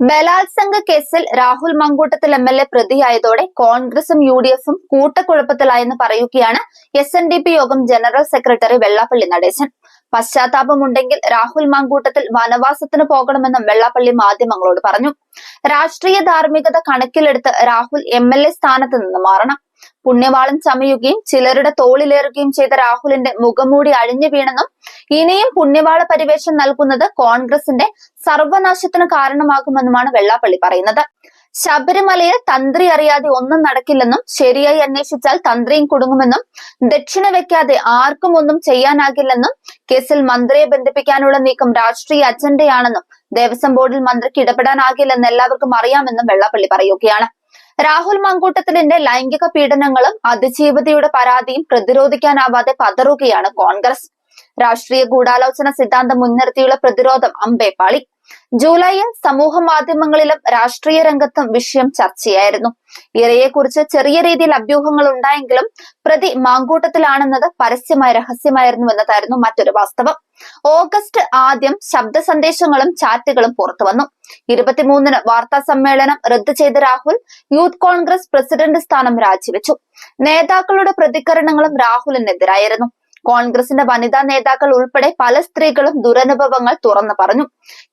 ബലാത്സംഗ കേസിൽ Rahul Mankoottathil M L A പ്രതിയായതോടെ കോൺഗ്രസും യു ഡി എഫും കൂട്ടക്കുഴപ്പത്തിലായെന്ന് പറയുകയാണ് എസ് എൻ ഡി പി യോഗം ജനറൽ സെക്രട്ടറി വെള്ളാപ്പള്ളി നടേശൻ. പശ്ചാത്താപമുണ്ടെങ്കിൽ രാഹുൽ മങ്കൂട്ടത്തിൽ വനവാസത്തിന് പോകണമെന്നും വെള്ളാപ്പള്ളി മാധ്യമങ്ങളോട് പറഞ്ഞു. രാഷ്ട്രീയ ധാർമ്മികത കണക്കിലെടുത്ത് രാഹുൽ എം എൽ എ സ്ഥാനത്ത് നിന്ന് മാറണം. പുണ്യവാളം ചമയുകയും ചിലരുടെ തോളിലേറുകയും ചെയ്ത രാഹുലിന്റെ മുഖംമൂടി അഴിഞ്ഞു വീണെന്നും ഇനിയും പുണ്യവാള പരിവേഷം നൽകുന്നത് കോൺഗ്രസിന്റെ സർവനാശത്തിന് കാരണമാകുമെന്നുമാണ് വെള്ളാപ്പള്ളി പറയുന്നത്. ശബരിമലയിൽ തന്ത്രി അറിയാതെ ഒന്നും നടക്കില്ലെന്നും ശരിയായി അന്വേഷിച്ചാൽ തന്ത്രിയും കുടുങ്ങുമെന്നും ദക്ഷിണ വെക്കാതെ ആർക്കും ഒന്നും ചെയ്യാനാകില്ലെന്നും കേസിൽ മന്ത്രിയെ ബന്ധിപ്പിക്കാനുള്ള നീക്കം രാഷ്ട്രീയ അജണ്ടയാണെന്നും ദേവസ്വം ബോർഡിൽ മന്ത്രിക്ക് ഇടപെടാനാകില്ലെന്ന് എല്ലാവർക്കും അറിയാമെന്നും വെള്ളാപ്പള്ളി പറയുകയാണ്. രാഹുൽ മങ്കൂട്ടത്തിലിന്റെ ലൈംഗിക പീഡനങ്ങളും അതിജീവതയുടെ പരാതിയും പ്രതിരോധിക്കാനാവാതെ പതറുകയാണ് കോൺഗ്രസ്. രാഷ്ട്രീയ ഗൂഢാലോചന സിദ്ധാന്തം മുൻനിർത്തിയുള്ള പ്രതിരോധം അമ്പേപ്പാളി ജൂലൈയിൽ സമൂഹ മാധ്യമങ്ങളിലും രാഷ്ട്രീയ രംഗത്തും വിഷയം ചർച്ചയായിരുന്നു. ഇരയെക്കുറിച്ച് ചെറിയ രീതിയിൽ അഭ്യൂഹങ്ങൾ ഉണ്ടായെങ്കിലും പ്രതി മാങ്കൂട്ടത്തിലാണെന്നത് പരസ്യമായ രഹസ്യമായിരുന്നു എന്നതായിരുന്നു മറ്റൊരു വാസ്തവം. ഓഗസ്റ്റ് ആദ്യം ശബ്ദ സന്ദേശങ്ങളും ചാറ്റുകളും പുറത്തു വന്നു ഇരുപത്തിമൂന്നിന് വാർത്താ സമ്മേളനം റദ്ദു ചെയ്ത രാഹുൽ യൂത്ത് കോൺഗ്രസ് പ്രസിഡന്റ് സ്ഥാനം രാജിവെച്ചു. നേതാക്കളുടെ പ്രതികരണങ്ങളും രാഹുലിനെതിരായിരുന്നു. കോൺഗ്രസിന്റെ വനിതാ നേതാക്കൾ ഉൾപ്പെടെ പല സ്ത്രീകളും ദുരനുഭവങ്ങൾ തുറന്നു പറഞ്ഞു.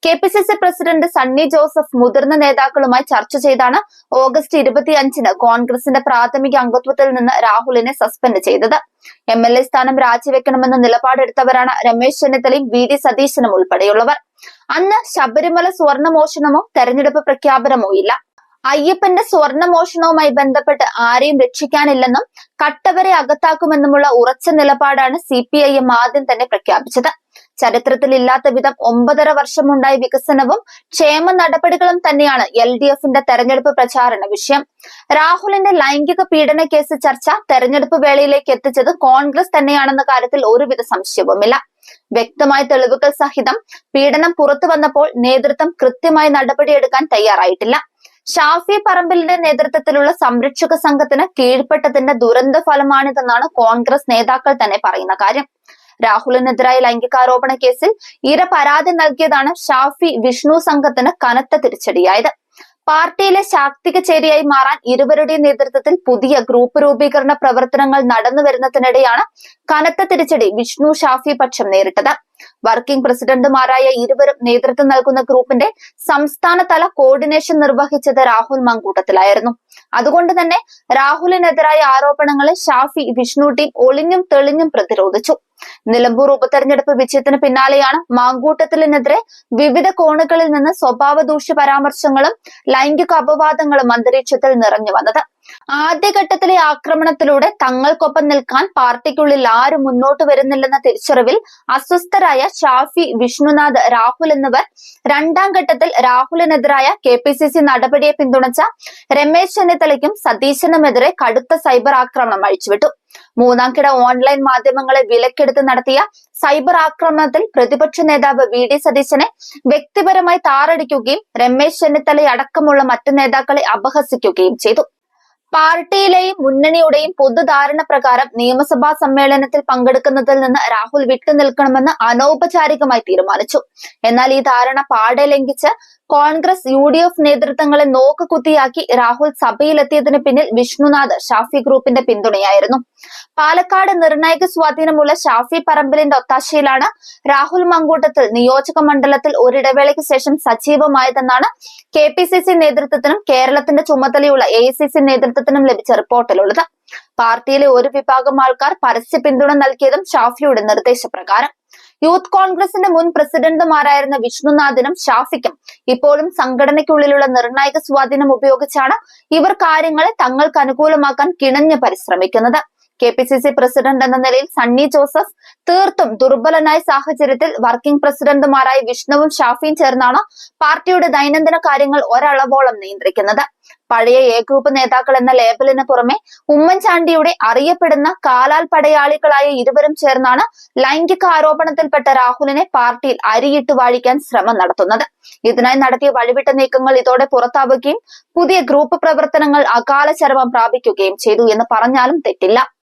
K P C C president Sunny Joseph മുതിർന്ന നേതാക്കളുമായി ചർച്ച ചെയ്താണ് ഓഗസ്റ്റ് ഇരുപത്തി അഞ്ചിന് കോൺഗ്രസിന്റെ പ്രാഥമിക അംഗത്വത്തിൽ നിന്ന് രാഹുലിനെ സസ്പെൻഡ് ചെയ്തത്. എം എൽ എ സ്ഥാനം രാജിവെക്കണമെന്ന നിലപാടെടുത്തവരാണ് രമേശ് ചെന്നിത്തലയും വി ഡി സതീശനും ഉൾപ്പെടെയുള്ളവർ. അന്ന് ശബരിമല സ്വർണമോഷണമോ തെരഞ്ഞെടുപ്പ് പ്രഖ്യാപനമോ ഇല്ല. അയ്യപ്പന്റെ സ്വർണമോഷണവുമായി ബന്ധപ്പെട്ട് ആരെയും രക്ഷിക്കാനില്ലെന്നും കട്ടവരെ അകത്താക്കുമെന്നുമുള്ള ഉറച്ച നിലപാടാണ് സി പി ഐ എം ആദ്യം തന്നെ പ്രഖ്യാപിച്ചത്. ചരിത്രത്തിൽ ഇല്ലാത്ത വിധം ഒമ്പതര വർഷമുണ്ടായ വികസനവും ക്ഷേമ നടപടികളും തന്നെയാണ് എൽ ഡി എഫിന്റെ തെരഞ്ഞെടുപ്പ് പ്രചാരണ വിഷയം. രാഹുലിന്റെ ലൈംഗിക പീഡന കേസ് ചർച്ച തെരഞ്ഞെടുപ്പ് വേളയിലേക്ക് എത്തിച്ചത് കോൺഗ്രസ് തന്നെയാണെന്ന കാര്യത്തിൽ ഒരുവിധ സംശയവുമില്ല. വ്യക്തമായ തെളിവുകൾ സഹിതം പീഡനം പുറത്തു വന്നപ്പോൾ നേതൃത്വം കൃത്യമായി നടപടിയെടുക്കാൻ തയ്യാറായിട്ടില്ല. ഷാഫി പറമ്പിലിന്റെ നേതൃത്വത്തിലുള്ള സംരക്ഷക സംഘത്തിന് കീഴ്പ്പെട്ടതിന്റെ ദുരന്ത ഫലമാണിതെന്നാണ് കോൺഗ്രസ് നേതാക്കൾ തന്നെ പറയുന്ന കാര്യം. രാഹുലിനെതിരായ ലൈംഗികാരോപണ കേസിൽ ഇര പരാതി നൽകിയതാണ് ഷാഫി വിഷ്ണു സംഘത്തിന് കനത്ത തിരിച്ചടിയായത്. പാർട്ടിയിലെ ശാക്തിക ചേരിയായി മാറാൻ ഇരുവരുടെയും നേതൃത്വത്തിൽ പുതിയ ഗ്രൂപ്പ് രൂപീകരണ പ്രവർത്തനങ്ങൾ നടന്നു വരുന്നതിനിടെയാണ് കനത്ത തിരിച്ചടി വിഷ്ണു ഷാഫി പക്ഷം നേരിട്ടത്. വർക്കിംഗ് പ്രസിഡന്റുമാരായ ഇരുവരും നേതൃത്വം നൽകുന്ന ഗ്രൂപ്പിന്റെ സംസ്ഥാനതല കോർഡിനേഷൻ നിർവഹിച്ചത് രാഹുൽ മങ്കൂട്ടത്തിലായിരുന്നു. അതുകൊണ്ട് തന്നെ രാഹുലിനെതിരായ ആരോപണങ്ങളെ ഷാഫി വിഷ്ണു ടീം ഒളിഞ്ഞും തെളിഞ്ഞും പ്രതിരോധിച്ചു. നിലമ്പൂർ ഉപതെരഞ്ഞെടുപ്പ് വിജയത്തിന് പിന്നാലെയാണ് മാങ്കൂട്ടത്തിലിനെതിരെ വിവിധ കോണുകളിൽ നിന്ന് സ്വഭാവ ദൂഷ്യ പരാമർശങ്ങളും ലൈംഗിക അപവാദങ്ങളും അന്തരീക്ഷത്തിൽ നിറഞ്ഞു വന്നത്. ആദ്യഘട്ടത്തിലെ ആക്രമണത്തിലൂടെ തങ്ങൾക്കൊപ്പം നിൽക്കാൻ പാർട്ടിക്കുള്ളിൽ ആരും മുന്നോട്ട് വരുന്നില്ലെന്ന തിരിച്ചറിവിൽ അസ്വസ്ഥരായ ഷാഫി വിഷ്ണുനാഥ് രാഹുൽ എന്നിവർ രണ്ടാം ഘട്ടത്തിൽ രാഹുലിനെതിരായ കെ പി സി സി നടപടിയെ പിന്തുണച്ച രമേശ് ചെന്നിത്തലയ്ക്കും സതീശനുമെതിരെ കടുത്ത സൈബർ ആക്രമണം അഴിച്ചുവിട്ടു. മൂന്നാം കിട ഓൺലൈൻ മാധ്യമങ്ങളെ വിലക്കെടുത്ത് നടത്തിയ സൈബർ ആക്രമണത്തിൽ പ്രതിപക്ഷ നേതാവ് വി ഡി സതീശനെ വ്യക്തിപരമായി താറടിക്കുകയും രമേശ് ചെന്നിത്തലയടക്കമുള്ള മറ്റു നേതാക്കളെ അപഹസിക്കുകയും ചെയ്തു. പാർട്ടിയിലെയും മുന്നണിയുടെയും പൊതുധാരണ പ്രകാരം നിയമസഭാ സമ്മേളനത്തിൽ പങ്കെടുക്കുന്നതിൽ നിന്ന് രാഹുൽ വിട്ടുനിൽക്കണമെന്ന് അനൗപചാരികമായി തീരുമാനിച്ചു. എന്നാൽ ഈ ധാരണ പാടെ ലംഘിച്ച് കോൺഗ്രസ് യു ഡി എഫ് നേതൃത്വങ്ങളെ നോക്കുകുത്തിയാക്കി രാഹുൽ സഭയിലെത്തിയതിന് പിന്നിൽ വിഷ്ണുനാഥ് ഷാഫി ഗ്രൂപ്പിന്റെ പിന്തുണയായിരുന്നു. പാലക്കാട് നിർണായക സ്വാധീനമുള്ള ഷാഫി പറമ്പിലിന്റെ ഒത്താശയിലാണ് രാഹുൽ മങ്കൂട്ടത്തിൽ നിയോജക മണ്ഡലത്തിൽ ഒരിടവേളയ്ക്ക് ശേഷം സജീവമായതെന്നാണ് കെ പി സി സി നേതൃത്വത്തിനും കേരളത്തിന്റെ ചുമതലയുള്ള എ സി സി നേതൃത്വത്തിനും ലഭിച്ച റിപ്പോർട്ടിലുള്ളത്. പാർട്ടിയിലെ ഒരു വിഭാഗം ആൾക്കാർ പരസ്യ പിന്തുണ നൽകിയതും ഷാഫിയുടെ നിർദ്ദേശപ്രകാരം. യൂത്ത് കോൺഗ്രസിന്റെ മുൻ പ്രസിഡന്റുമാരായിരുന്ന വിഷ്ണുനാഥിനും ഷാഫിക്കും ഇപ്പോഴും സംഘടനയ്ക്കുള്ളിലുള്ള നിർണായക സ്വാധീനം ഉപയോഗിച്ചാണ് ഇവർ കാര്യങ്ങളെ തങ്ങൾക്ക് അനുകൂലമാക്കാൻ കിണഞ്ഞ് പരിശ്രമിക്കുന്നത്. K P C C president എന്ന നിലയിൽ സണ്ണി ജോസഫ് തീർത്തും ദുർബലനായ സാഹചര്യത്തിൽ വർക്കിംഗ് പ്രസിഡന്റുമാരായ വിഷ്ണുവും ഷാഫിയും ചേർന്നാണ് പാർട്ടിയുടെ ദൈനംദിന കാര്യങ്ങൾ ഒരളവോളം നിയന്ത്രിക്കുന്നത്. പഴയ എ ഗ്രൂപ്പ് നേതാക്കൾ എന്ന ലേബലിന് പുറമെ ഉമ്മൻചാണ്ടിയുടെ അറിയപ്പെടുന്ന കാലാൽ പടയാളികളായ ഇരുവരും ചേർന്നാണ് ലൈംഗിക ആരോപണത്തിൽപ്പെട്ട രാഹുലിനെ പാർട്ടിയിൽ അരിയിട്ട് വാഴിക്കാൻ ശ്രമം നടത്തുന്നത്. ഇതിനായി നടത്തിയ വഴിവിട്ട നീക്കങ്ങൾ ഇതോടെ പുറത്താവുകയും പുതിയ ഗ്രൂപ്പ് പ്രവർത്തനങ്ങൾ അകാല ചരമം പ്രാപിക്കുകയും ചെയ്തു എന്ന് പറഞ്ഞാലും തെറ്റില്ല.